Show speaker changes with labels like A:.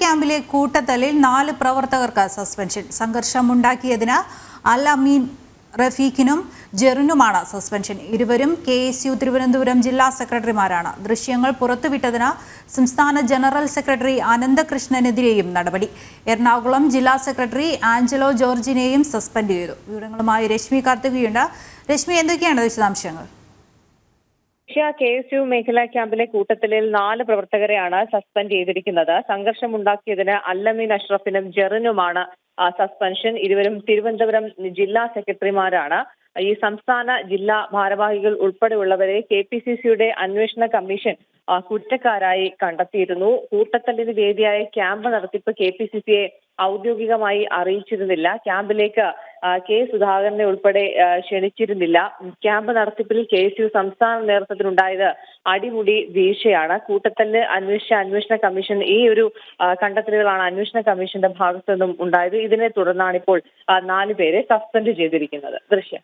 A: ക്യാമ്പിലെ കൂട്ടത്തലിൽ നാല് പ്രവർത്തകർക്ക് സസ്പെൻഷൻ സംഘർഷമുണ്ടാക്കിയതിന് അൽ അമീൻ റഫീഖിനും ജെറിനുമാണ് സസ്പെൻഷൻ. ഇരുവരും കെ എസ് യു തിരുവനന്തപുരം ജില്ലാ സെക്രട്ടറിമാരാണ്. ദൃശ്യങ്ങൾ പുറത്തുവിട്ടതിന് സംസ്ഥാന ജനറൽ സെക്രട്ടറി അനന്തകൃഷ്ണനെതിരെയും നടപടി. എറണാകുളം ജില്ലാ സെക്രട്ടറി ആഞ്ചലോ ജോർജിനെയും സസ്പെൻഡ് ചെയ്തു. വിവരങ്ങളുമായി രശ്മി കാർത്തികയുണ്ട്. രശ്മി എന്തൊക്കെയാണ് വിശദാംശങ്ങൾ?
B: ഏഷ്യ കെ എസ് യു മേഖലാ ക്യാമ്പിലെ കൂട്ടത്തിലിൽ നാല് പ്രവർത്തകരെയാണ് സസ്പെൻഡ് ചെയ്തിരിക്കുന്നത്. സംഘർഷമുണ്ടാക്കിയതിന് അല്ലമീൻ അഷ്റഫിനും ജെറിനുമാണ് സസ്പെൻഷൻ. ഇരുവരും തിരുവനന്തപുരം ജില്ലാ സെക്രട്ടറിമാരാണ്. ഈ സംസ്ഥാന ജില്ലാ ഭാരവാഹികൾ ഉൾപ്പെടെയുള്ളവരെ കെ പി സി സിയുടെ അന്വേഷണ കമ്മീഷൻ കുറ്റക്കാരായി കണ്ടെത്തിയിരുന്നു. കൂട്ടത്തല്ലിന് വേദിയായ ക്യാമ്പ് നടത്തിപ്പ് കെ പി സി സിയെ ഔദ്യോഗികമായി അറിയിച്ചിരുന്നില്ല. ക്യാമ്പിലേക്ക് കെ സുധാകരനെ ഉൾപ്പെടെ ക്ഷണിച്ചിരുന്നില്ല. ക്യാമ്പ് നടത്തിപ്പിൽ കെ എസ് യു സംസ്ഥാന നേതൃത്വത്തിനുണ്ടായത് അടിമുടി വീഴ്ചയാണ്. കൂട്ടത്തല്ല് അന്വേഷിച്ച അന്വേഷണ കമ്മീഷൻ ഈ ഒരു കണ്ടെത്തലുകളാണ് അന്വേഷണ കമ്മീഷന്റെ ഭാഗത്തു നിന്നും ഉണ്ടായത്. ഇതിനെ തുടർന്നാണ് ഇപ്പോൾ നാലുപേരെ നാല് പേരെ സസ്പെൻഡ് ചെയ്തിരിക്കുന്നത്. ദൃശ്യം.